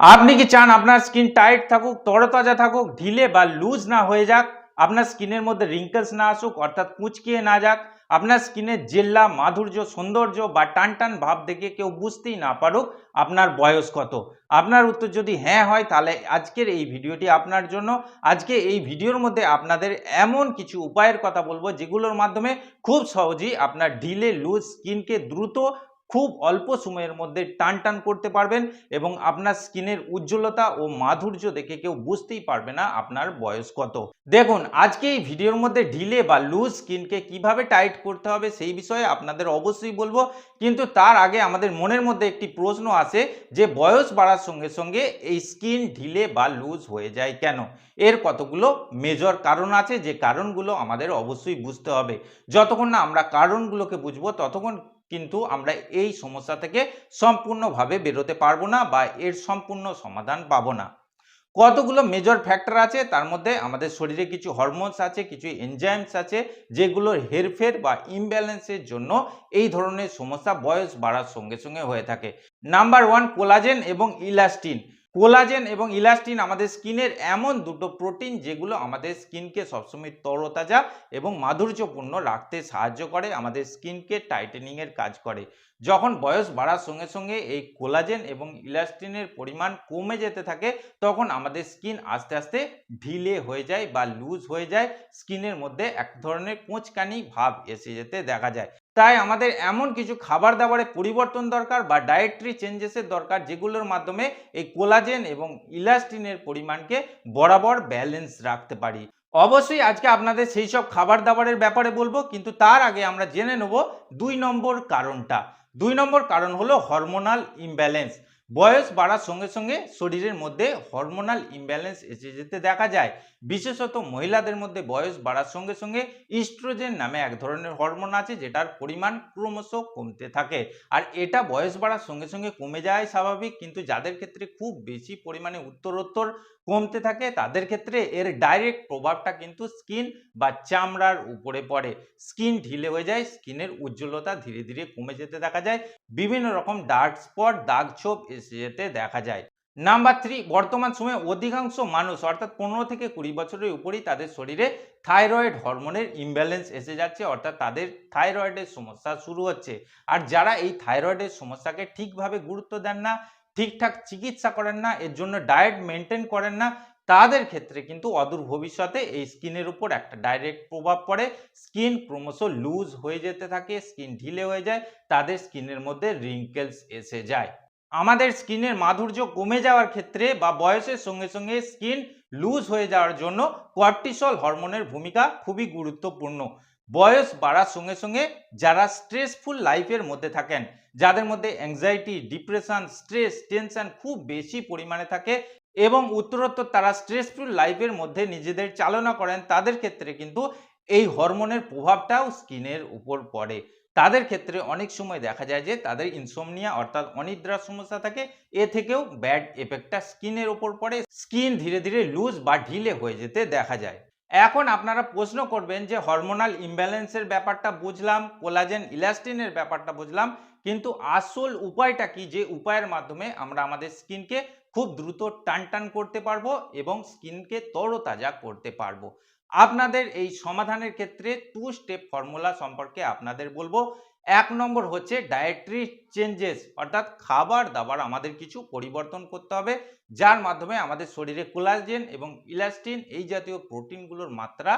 আপনি কি চান আপনার স্কিন টাইট থাকুক, তরতাজা থাকুক, ঢিলে বা লুজ না হয়ে যাক? আপনার স্কিনের মধ্যে রিঙ্কেলস না আসুক, অর্থাৎ কুচকিয়ে না যাক। আপনার স্কিনের জেল্লা, মাধুর্য, সৌন্দর্য বা টান টান ভাব দেখে কেউ বুঝতেই না পারুক আপনার বয়স কত। আপনার উত্তর যদি হ্যাঁ হয়, তাহলে আজকের এই ভিডিওটি আপনার জন্য। আজকে এই ভিডিওর মধ্যে আপনাদের এমন কিছু উপায়ের কথা বলব, যেগুলোর মাধ্যমে খুব সহজেই আপনার ঢিলে, লুজ স্কিনকে দ্রুত খুব অল্প সময়ের মধ্যে টান টান করতে পারবেন এবং আপনার স্কিনের উজ্জ্বলতা ও মাধুর্য দেখে কেউ বুঝতেই পারবে না আপনার বয়স কত। দেখুন, আজকে এই ভিডিওর মধ্যে ঢিলে বা লুজ স্কিনকে কীভাবে টাইট করতে হবে সেই বিষয়ে আপনাদের অবশ্যই বলব। কিন্তু তার আগে আমাদের মনের মধ্যে একটি প্রশ্ন আসে যে বয়স বাড়ার সঙ্গে সঙ্গে এই স্কিন ঢিলে বা লুজ হয়ে যায় কেন? এর কতগুলো মেজর কারণ আছে? যে কারণগুলো আমাদের অবশ্যই বুঝতে হবে। যতক্ষণ না আমরা কারণগুলোকে বুঝব, ততক্ষণ কিন্তু আমরা এই সমস্যা থেকে সম্পূর্ণভাবে বেরোতে পারব না বা এর সম্পূর্ণ সমাধান পাবো না। কতগুলো মেজর ফ্যাক্টর আছে? তার মধ্যে আমাদের শরীরে কিছু হরমোনস আছে, কিছু এনজাইমস আছে যেগুলোর হেরফের বা ইমব্যালেন্সের জন্য এই ধরনের সমস্যা বয়স বাড়ার সঙ্গে সঙ্গে হয়ে থাকে। নাম্বার ওয়ান কোলাজেন এবং ইলাস্টিন কোলাজেন এবং ইলাস্টিন আমাদের স্কিনের এমন দুটো প্রোটিন যেগুলো আমাদের স্কিনকে সবসময় তরতাজা এবং মাধুর্যপূর্ণ রাখতে সাহায্য করে, আমাদের স্কিনকে টাইটেনিংয়ের কাজ করে। যখন বয়স বাড়ার সঙ্গে সঙ্গে এই কোলাজেন এবং ইলাস্টিনের পরিমাণ কমে যেতে থাকে, তখন আমাদের স্কিন আস্তে আস্তে ঢিলে হয়ে যায় বা লুজ হয়ে যায়। স্কিনের মধ্যে এক ধরনের কোঁচকানি ভাব এসে যেতে দেখা যায়। তাই আমাদের এমন কিছু খাবার দাবারে পরিবর্তন দরকার বা ডায়েটরি চেঞ্জেসের দরকার যেগুলোর মাধ্যমে এই কোলাজেন এবং ইলাস্টিনের পরিমাণকে বরাবর ব্যালেন্স রাখতে পারি। অবশ্যই আজকে আপনাদের সেই সব খাবার দাবারের ব্যাপারে বলব, কিন্তু তার আগে আমরা জেনে নেব দুই নম্বর কারণটা। দুই নম্বর কারণ হলো হরমোনাল ইমব্যালেন্স বয়স বাড়ার সঙ্গে সঙ্গে শরীরের মধ্যে হরমোনাল ইমব্যালেন্স এসে যেতে দেখা যায়। বিশেষত মহিলাদের মধ্যে বয়স বাড়ার সঙ্গে সঙ্গে ইস্ট্রোজেন নামে এক ধরনের হরমোন আছে, যেটার পরিমাণ ক্রমশ কমতে থাকে। আর এটা বয়স বাড়ার সঙ্গে সঙ্গে কমে যায় স্বাভাবিক, কিন্তু যাদের ক্ষেত্রে খুব বেশি পরিমাণে উত্তরোত্তর কমতে থাকে, তাদের ক্ষেত্রে এর ডাইরেক্ট প্রভাবটা কিন্তু স্কিন বা চামড়ার উপরে পড়ে। স্কিন ঢিলে হয়ে যায় স্কিনের উজ্জ্বলতা ধীরে ধীরে কমে যেতে দেখা যায়। বিভিন্ন রকম ডার্ক স্পট দাগ ছোপ যেতে দেখা যায়। নাম্বার থ্রি বর্তমান সময়ে অধিকাংশ মানুষ, অর্থাৎ পনেরো থেকে কুড়ি বছরের উপরেই তাদের শরীরে থাইরয়েড হরমোনের ইমব্যালেন্স এসে যাচ্ছে, অর্থাৎ তাদের থাইরয়েডের সমস্যা শুরু হচ্ছে। আর যারা এই থাইরয়েডের সমস্যাকে ঠিকভাবে গুরুত্ব দেন না, ঠিকঠাক চিকিৎসা করেন না, এর জন্য ডায়েট মেনটেন করেন না, তাদের ক্ষেত্রে কিন্তু অদূর ভবিষ্যতে এই স্কিনের উপর একটা ডাইরেক্ট প্রভাব পড়ে। স্কিন ক্রমশ লুজ হয়ে যেতে থাকে, স্কিন ঢিলে হয়ে যায়, তাদের স্কিনের মধ্যে রিঙ্কেলস এসে যায়। আমাদের স্কিনের মাধুর্য কমে যাওয়ার ক্ষেত্রে বা বয়সের সঙ্গে সঙ্গে স্কিন লুজ হয়ে যাওয়ার জন্য কর্টিসল হরমোনের ভূমিকা খুবই গুরুত্বপূর্ণ। বয়স বাড়ার সঙ্গে সঙ্গে যারা স্ট্রেসফুল লাইফের মধ্যে থাকেন, যাদের মধ্যে অ্যাংজাইটি ডিপ্রেশন স্ট্রেস টেনশন খুব বেশি পরিমাণে থাকে এবং উত্তরোত্তর তারা স্ট্রেসফুল লাইফের মধ্যে নিজেদের চালনা করেন, তাদের ক্ষেত্রে কিন্তু এই হরমোনের প্রভাবটাও স্কিনের উপর পড়ে। তাদের ক্ষেত্রে অনেক সময় দেখা যায় যে তাদের ইনসোমনিয়া অর্থাৎ অনিদ্রার সমস্যা থাকে। এ থেকেও ব্যাড এফেক্টটা স্কিনের ওপর পড়ে। স্কিন ধীরে ধীরে লুজ বা ঢিলে হয়ে যেতে দেখা যায়। এখন আপনারা প্রশ্ন করবেন যে হরমোনাল ইমব্যালেন্সের ব্যাপারটা বুঝলাম কোলাজেন ইলাস্টিনের ব্যাপারটা বুঝলাম, কিন্তু আসল উপায়টা কি? যে উপায়ের মাধ্যমে আমরা আমাদের স্কিনকে খুব দ্রুত টান টান করতে পারব এবং স্কিনকে তরতাজা করতে পারব। আপনাদের এই সমাধানের ক্ষেত্রে টু স্টেপ ফর্মুলা সম্পর্কে আপনাদের বলব। এক নম্বর হচ্ছে ডায়েটরি চেঞ্জেস অর্থাৎ খাবার দাবার আমাদের কিছু পরিবর্তন করতে হবে, যার মাধ্যমে আমাদের শরীরে কোলাজেন এবং ইলাস্টিন এই জাতীয় প্রোটিনগুলোর মাত্রা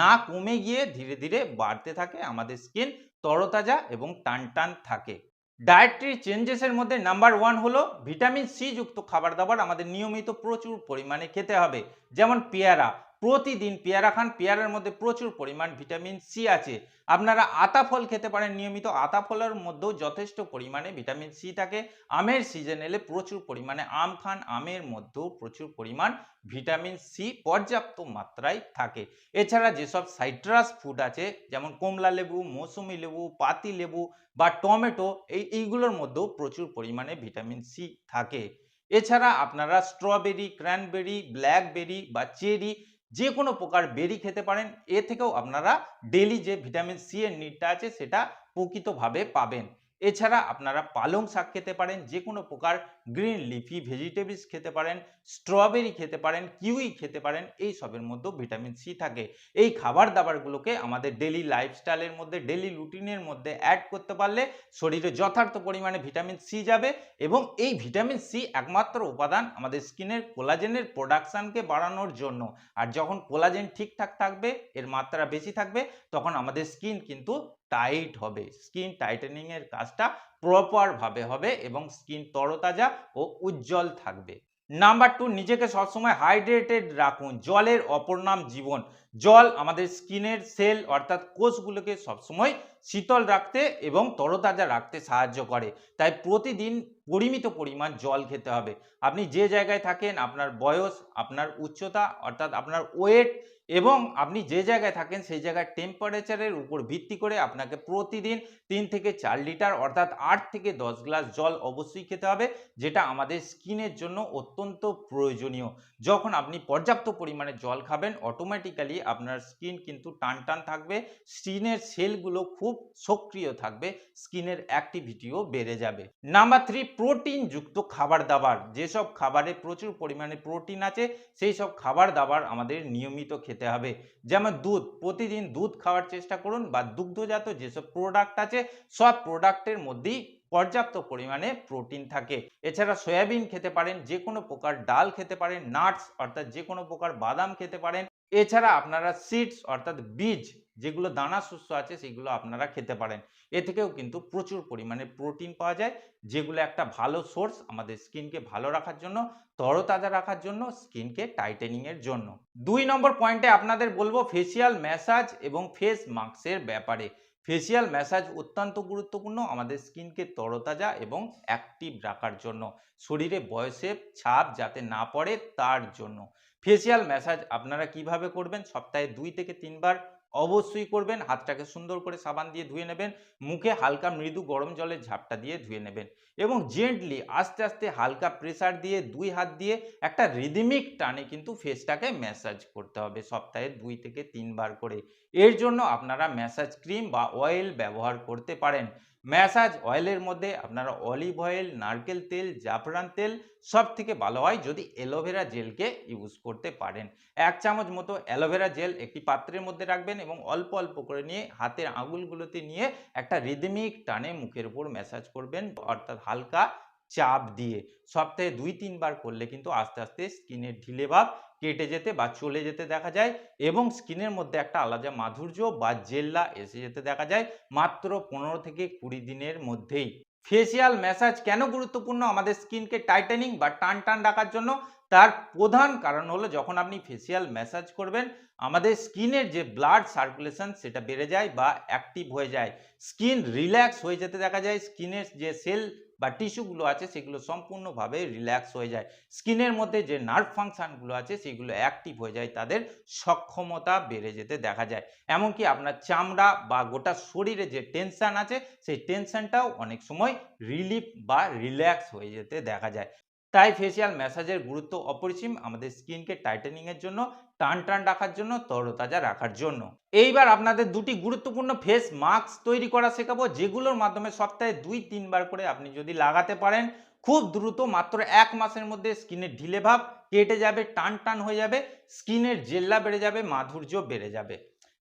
না কমে গিয়ে ধীরে ধীরে বাড়তে থাকে, আমাদের স্কিন তরতাজা এবং টান টান থাকে ডায়েটরি চেঞ্জেসের মধ্যে নাম্বার ওয়ান হলো ভিটামিন সি যুক্ত খাবার দাবার আমাদের নিয়মিত প্রচুর পরিমাণে খেতে হবে, যেমন পেয়ারা প্রতিদিন পেয়ারা খান। পেয়ারার মধ্যে প্রচুর পরিমাণ ভিটামিন সি আছে। আপনারা আতা ফল খেতে পারেন। নিয়মিত আতা ফলের মধ্যেও যথেষ্ট পরিমাণে ভিটামিন সি থাকে। আমের সিজন এলে প্রচুর পরিমাণে আম খান। আমের মধ্যেও প্রচুর পরিমাণ ভিটামিন সি পর্যাপ্ত মাত্রায় থাকে। এছাড়া যেসব সাইট্রাস ফুড আছে, যেমন কমলা লেবু, মৌসুমি লেবু, পাতি লেবু বা টমেটো, এই, এইগুলোর মধ্যেও প্রচুর পরিমাণে ভিটামিন সি থাকে। এছাড়া আপনারা স্ট্রবেরি, ক্র্যানবেরি, ব্ল্যাকবেরি বা চেরি যে কোনো প্রকার বেরি খেতে পারেন, এ থেকেও আপনারা ডেলি যে ভিটামিন সি এর নিডটা আছে সেটা প্রকৃতভাবে পাবেন। এছাড়া আপনারা পালং শাক খেতে পারেন যে কোনো প্রকার গ্রিন লিফি ভেজিটেবলস খেতে পারেন, স্ট্রবেরি খেতে পারেন, কিউই খেতে পারেন, এই সবের মধ্যেও ভিটামিন সি থাকে। এই খাবার দাবারগুলোকে আমাদের ডেলি লাইফস্টাইলের মধ্যে ডেলি রুটিনের মধ্যে অ্যাড করতে পারলে শরীরে যথার্থ পরিমাণে ভিটামিন সি যাবে এবং এই ভিটামিন সি একমাত্র উপাদান আমাদের স্কিনের কোলাজেনের প্রোডাকশানকে বাড়ানোর জন্য। আর যখন কোলাজেন ঠিকঠাক থাকবে, এর মাত্রা বেশি থাকবে, তখন আমাদের স্কিন কিন্তু টাইট হবে। স্কিন টাইটেনিং এর কাজটা প্রপার ভাবে হবে এবং স্কিন তরতাজা ও উজ্জ্বল থাকবে। নাম্বার টু নিজেকে সবসময় হাইড্রেটেড রাখুন। জলের অপর নাম জীবন। জল আমাদের স্কিনের সেল অর্থাৎ কোষগুলোকে সবসময় শীতল রাখতে এবং তরতাজা রাখতে সাহায্য করে। তাই প্রতিদিন পরিমিত পরিমাণ জল খেতে হবে। আপনি যে জায়গায় থাকেন, আপনার বয়স, আপনার উচ্চতা, অর্থাৎ আপনার ওয়েট এবং আপনি যে জায়গায় থাকেন, সেই জায়গায় টেম্পারেচারের উপর ভিত্তি করে আপনাকে প্রতিদিন তিন থেকে চার লিটার, অর্থাৎ আট থেকে দশ গ্লাস জল অবশ্যই খেতে হবে, যেটা আমাদের স্কিনের জন্য অত্যন্ত প্রয়োজনীয়। যখন আপনি পর্যাপ্ত পরিমাণে জল খাবেন অটোমেটিক্যালি আপনার স্কিন কিন্তু টান টান থাকবে স্কিনের সেলগুলো খুব সক্রিয় থাকবে, স্কিনের অ্যাক্টিভিটিও বেড়ে যাবে। নাম্বার থ্রি প্রোটিন যুক্ত খাবার দাবার। যেসব খাবারে প্রচুর পরিমাণে প্রোটিন আছে সেই সব খাবার দাবার আমাদের নিয়মিত খেতে হবে। যেমন দুধ, প্রতিদিন দুধ খাওয়ার চেষ্টা করুন বা দুগ্ধজাত যেসব প্রোডাক্ট আছে, সব প্রোডাক্টের মধ্যেই পর্যাপ্ত পরিমাণে প্রোটিন থাকে। এছাড়া সয়াবিন খেতে পারেন যে কোনো প্রকার ডাল খেতে পারেন নাটস অর্থাৎ যে কোনো প্রকার বাদাম খেতে পারেন। এছাড়া আপনারা সিডস অর্থাৎ বীজ, যেগুলো দানা শস্য আছে, সেগুলো আপনারা খেতে পারেন। এ থেকেও কিন্তু প্রচুর পরিমাণে প্রোটিন পাওয়া যায়, যেগুলো একটা ভালো সোর্স আমাদের স্কিনকে ভালো রাখার জন্য, তরতাজা রাখার জন্য স্কিনকে টাইটেনিং এর জন্য। দুই নম্বর পয়েন্টে আপনাদের বলব ফেসিয়াল ম্যাসাজ এবং ফেস মাস্কের ব্যাপারে। ফেসিয়াল ম্যাসাজ অত্যন্ত গুরুত্বপূর্ণ আমাদের স্কিনকে তরতাজা এবং অ্যাক্টিভ রাখার জন্য। শরীরে বয়সের ছাপ যাতে না পড়ে, তার জন্য। ফেসিয়াল ম্যাসাজ আপনারা কীভাবে করবেন? সপ্তাহে দুই থেকে তিনবার অবশ্যই করবেন। হাতটাকে সুন্দর করে সাবান দিয়ে ধুয়ে নেবেন। মুখে হালকা মৃদু গরম জলের ঝাপটা দিয়ে ধুয়ে নেবেন এবং জেন্টলি আস্তে আস্তে হালকা প্রেসার দিয়ে দুই হাত দিয়ে একটা রিদিমিক টানে কিন্তু ফেসটাকে ম্যাসাজ করতে হবে সপ্তাহে দুই থেকে তিনবার করে। এর জন্য আপনারা ম্যাসাজ ক্রিম বা অয়েল ব্যবহার করতে পারেন। ম্যাসাজ অয়েলের মধ্যে আপনারা অলিভ অয়েল, নারকেল তেল, জাফরান তেল সব থেকে ভালো হয় যদি অ্যালোভেরা জেলকে ইউজ করতে পারেন। এক চামচ মতো অ্যালোভেরা জেল একটি পাত্রের মধ্যে রাখবেন এবং অল্প অল্প করে নিয়ে হাতের আঙুলগুলোতে নিয়ে একটা রিদমিক টানে মুখের উপর ম্যাসাজ করবেন। অর্থাৎ হালকা চাপ দিয়ে। সপ্তাহে দুই তিনবার করলে কিন্তু আস্তে আস্তে স্কিনের ঢিলে ভাব কেটে যেতে বা চলে যেতে দেখা যায় এবং স্কিনের মধ্যে একটা আলাদা মাধুর্য বা জেল্লা এসে যেতে দেখা যায় মাত্র পনেরো থেকে কুড়ি দিনের মধ্যেই। ফেসিয়াল ম্যাসাজ কেন গুরুত্বপূর্ণ আমাদের স্কিনকে টাইটেনিং বা টান টান রাখার জন্য? তার প্রধান কারণ হলো যখন আপনি ফেসিয়াল ম্যাসাজ করবেন, আমাদের স্কিনের যে ব্লাড সার্কুলেশন সেটা বেড়ে যায় বা অ্যাক্টিভ হয়ে যায়। স্কিন রিল্যাক্স হয়ে যেতে দেখা যায়, স্কিনের যে সেল বা টিস্যুগুলো আছে, সেগুলো সম্পূর্ণভাবে রিল্যাক্স হয়ে যায়। স্কিনের মধ্যে যে নার্ভ ফাংশানগুলো আছে, সেগুলো অ্যাক্টিভ হয়ে যায়, তাদের সক্ষমতা বেড়ে যেতে দেখা যায়। এমনকি আপনার চামড়া বা গোটা শরীরে যে টেনশান আছে, সেই টেনশানটাও অনেক সময় রিলিফ বা রিল্যাক্স হয়ে যেতে দেখা যায়। তাই ফেসিয়াল ম্যাসাজের গুরুত্ব অপরিসীম। আমাদের স্কিনকে টাইটেনিং এর জন্য, টান টান রাখার জন্য, তরতাজা রাখার জন্য। এইবার আপনাদের দুটি গুরুত্বপূর্ণ ফেস মাস্ক তৈরি করা শেখাবো, যেগুলোর মাধ্যমে সপ্তাহে দুই, তিনবার করে আপনি যদি লাগাতে পারেন, খুব দ্রুত মাত্র এক মাসের মধ্যে স্কিনের ঢিলে ভাব কেটে যাবে, টান টান হয়ে যাবে স্কিনের জেল্লা বেড়ে যাবে, মাধুর্য বেড়ে যাবে।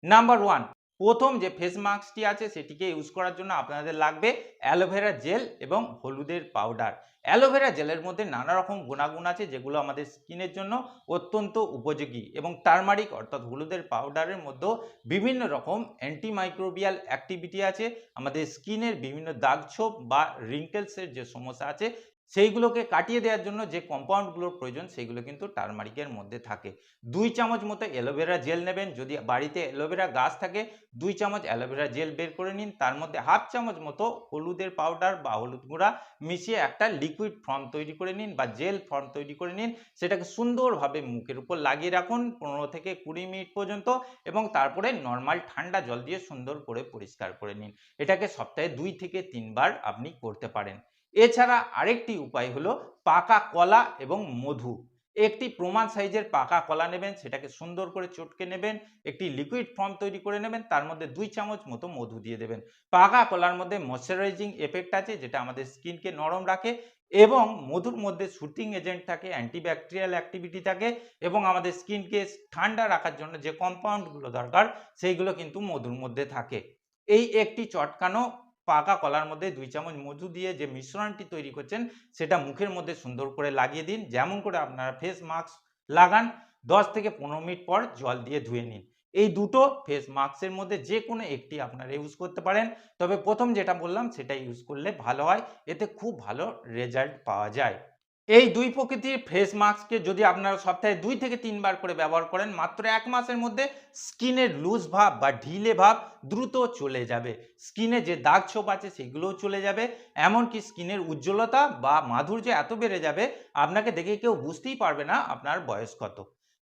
নাম্বার ওয়ান প্রথম যে ফেস মাস্কটি আছে, সেটিকে ইউজ করার জন্য আপনাদের লাগবে অ্যালোভেরা জেল এবং হলুদের পাউডার অ্যালোভেরা জেলের মধ্যে নানা রকম গুণাগুণ আছে, যেগুলো আমাদের স্কিনের জন্য অত্যন্ত উপযোগী এবং টার্মারিক অর্থাৎ হলুদের পাউডারের মধ্যেও বিভিন্ন রকম অ্যান্টিমাইক্রোবিয়াল অ্যাক্টিভিটি আছে। আমাদের স্কিনের বিভিন্ন দাগছোপ বা রিঙ্কেলসের যে সমস্যা আছে সেইগুলোকে কাটিয়ে দেওয়ার জন্য যে কম্পাউন্ডগুলোর প্রয়োজন, সেইগুলো কিন্তু টার্মারিকের মধ্যে থাকে। দুই চামচ মতো অ্যালোভেরা জেল নেবেন। যদি বাড়িতে অ্যালোভেরা গাছ থাকে, দুই চামচ অ্যালোভেরা জেল বের করে নিন। তার মধ্যে হাফ চামচ মতো হলুদের পাউডার বা হলুদ গুঁড়া মিশিয়ে একটা লিকুইড ফর্ম তৈরি করে নিন বা জেল ফর্ম তৈরি করে নিন। সেটাকে সুন্দরভাবে মুখের উপর লাগিয়ে রাখুন পনেরো থেকে কুড়ি মিনিট পর্যন্ত এবং তারপরে নর্মাল ঠান্ডা জল দিয়ে সুন্দর করে পরিষ্কার করে নিন। এটাকে সপ্তাহে দুই থেকে তিনবার আপনি করতে পারেন। এছাড়া আরেকটি উপায় হলো পাকা কলা এবং মধু। একটি প্রমাণ সাইজের পাকা কলা নেবেন, সেটাকে সুন্দর করে চটকে নেবেন, একটি লিকুইড ফর্ম তৈরি করে নেবেন, তার মধ্যে দুই চামচ মতো মধু দিয়ে দেবেন। পাকা কলার মধ্যে ময়শ্চারাইজিং এফেক্ট আছে, যেটা আমাদের স্কিনকে নরম রাখে এবং মধুর মধ্যে শুটিং এজেন্ট থাকে অ্যান্টিব্যাকটেরিয়াল অ্যাক্টিভিটি থাকে এবং আমাদের স্কিনকে ঠান্ডা রাখার জন্য যে কম্পাউন্ডগুলো দরকার, সেইগুলো কিন্তু মধুর মধ্যে থাকে। এই একটি চটকানো পাকা কলার মধ্যে দুই চামচ মধু দিয়ে যে মিশ্রণটি তৈরি করছেন, সেটা মুখের মধ্যে সুন্দর করে লাগিয়ে দিন। যেমন করে আপনারা ফেস মাস্ক লাগান, দশ থেকে পনেরো মিনিট পর জল দিয়ে ধুয়ে নিন। এই দুটো ফেস মাস্কের মধ্যে যে কোনো একটি আপনারা ইউজ করতে পারেন। তবে প্রথম যেটা বললাম, সেটা ইউজ করলে ভালো হয়। এতে খুব ভালো রেজাল্ট পাওয়া যায়। এই দুই প্রকৃতির ফেস মাস্ককে যদি আপনারা সপ্তাহে দুই থেকে তিনবার করে ব্যবহার করেন, মাত্র এক মাসের মধ্যে স্কিনের লুজ ভাব বা ঢিলে ভাব দ্রুত চলে যাবে। স্কিনে যে দাগ ছোপ আছে, সেগুলোও চলে যাবে। এমনকি স্কিনের উজ্জ্বলতা বা মাধুর্য এত বেড়ে যাবে, আপনাকে দেখে কেউ বুঝতেই পারবে না আপনার বয়স কত।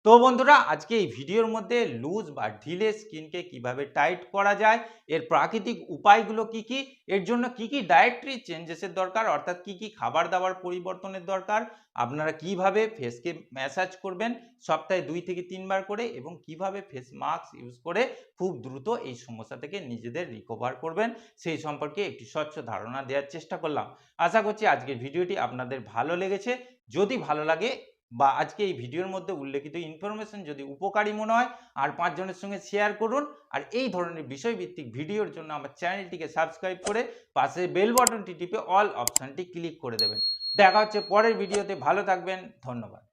তো বন্ধুরা, আজকে এই ভিডিওর মধ্যে লুজ বা ঢিলে স্কিনকে কীভাবে টাইট করা যায়, এর প্রাকৃতিক উপায়গুলো কি কি, এর জন্য কি কি ডায়েটরি চেঞ্জেসের দরকার, অর্থাৎ কি কি খাবার দাবার পরিবর্তনের দরকার, আপনারা কীভাবে ফেসকে ম্যাসাজ করবেন, সপ্তাহে দুই থেকে তিনবার করে এবং কীভাবে ফেস মাস্ক ইউজ করে খুব দ্রুত এই সমস্যা থেকে নিজেদের রিকভার করবেন, সেই সম্পর্কে একটি স্বচ্ছ ধারণা দেওয়ার চেষ্টা করলাম। আশা করছি আজকের ভিডিওটি আপনাদের ভালো লেগেছে। যদি ভালো লাগে বা আজকে এই ভিডিওর মধ্যে উল্লেখিত ইনফরমেশন যদি উপকারী মনে হয়, আর পাঁচজনের সঙ্গে শেয়ার করুন, আর এই ধরনের বিষয়ভিত্তিক ভিডিওর জন্য আমার চ্যানেলটিকে সাবস্ক্রাইব করে পাশে বেল বাটনটি টিপে অল অপশানটি ক্লিক করে দেবেন। দেখা হচ্ছে পরের ভিডিওতে, ভালো থাকবেন, ধন্যবাদ।